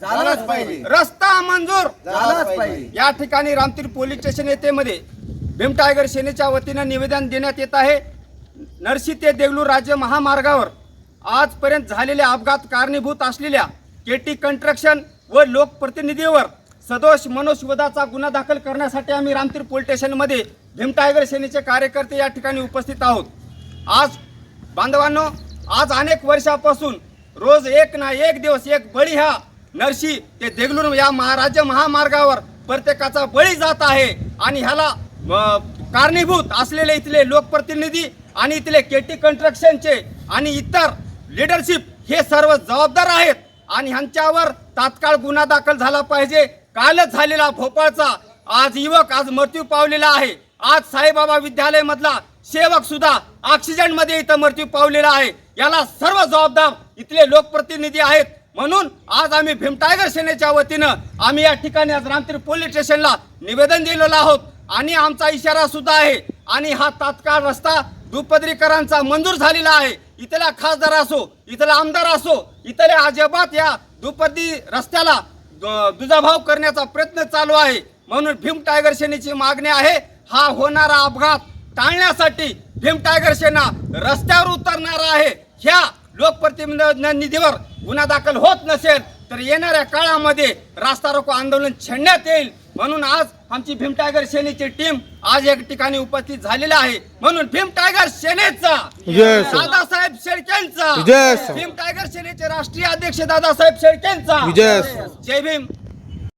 झालाच पाहिजे. रस्ता मंजूर. झालाच पाहिजे. या ठिकाणी रामतीर पोलीस स्टेशन येथे मध्ये भीम टायगर सेनेच्या वतीनं निवेदन देण्यात येत आहे. नरसी ते देगलूर राज्य महामार्गावर आजपर्यंत झालेल्या अपघात कारणीभूत असलेल्या केटी कंस्ट्रक्शन व लोकप्रतिनिधीवर सदोष मनुष्यवधाचा गुन्हा दाखल करण्यासाठी आम्ही रामतीर पोलीस स्टेशनमध्ये भीम टायगर सेनेचे कार्यकर्ते या ठिकाणी उपस्थित आहोत. आज बांधवांनो आज अनेक वर्षापासून रोज एक ना एक दिवस एक बळी हा नरशी ते देगलूर या महाराज्य महामार्गावर प्रत्येकाचा बळी जात आहे. आणि ह्याला कारणीभूत असलेले इथले लोकप्रतिनिधी आणि इथले केटी कन्स्ट्रक्शनचे आणि इतर लिडरशिप हे सर्व जबाबदार आहेत. आणि ह्यांच्यावर तात्काळ गुन्हा दाखल झाला पाहिजे. कालच झालेला भोपाळचा आज युवक आज मृत्यू पावलेला आहे. आज साईबाबा विद्यालय मधला सेवक सुद्धा ऑक्सिजनमध्ये इथं मृत्यू पावलेला आहे. याला सर्व जबाबदार इथले लोकप्रतिनिधी आहेत. म्हणून आज आम्ही भीम टायगर सेनेच्या वतीनं आम्ही या ठिकाणी आज रामतीर पोलीस स्टेशनला निवेदन दिलेलं आहोत. आणि आमचा इशारा सुद्धा आहे. आणि हा तात्काळ रस्ता दुपदरीकरांचा मंजूर झालेला आहे. इथला खासदार असो इथला आमदार असो इथले अजिबात या दुपदी रस्त्याला दुजाभाव करण्याचा प्रयत्न चालू आहे. म्हणून भीम टायगर सेनेची मागणी आहे. हा होणारा अपघात टाळण्यासाठी भीम टायगर सेना रस्त्यावर उतरणार आहे. ह्या लोकप्रतिनिधीवर गुन्हा दाखल होत नसेल तर येणाऱ्या काळामध्ये रास्ता रोको आंदोलन छेडण्यात येईल म्हणून आज आमची भीम टायगर सेनेची टीम आज एक ठिकाणी उपस्थित झालेला आहे म्हणून भीम टायगर सेनेचा. दादासाहेब शेळकेंचा. भीम टायगर सेनेचे राष्ट्रीय अध्यक्ष दादासाहेब शेळकेंचा. जय भीम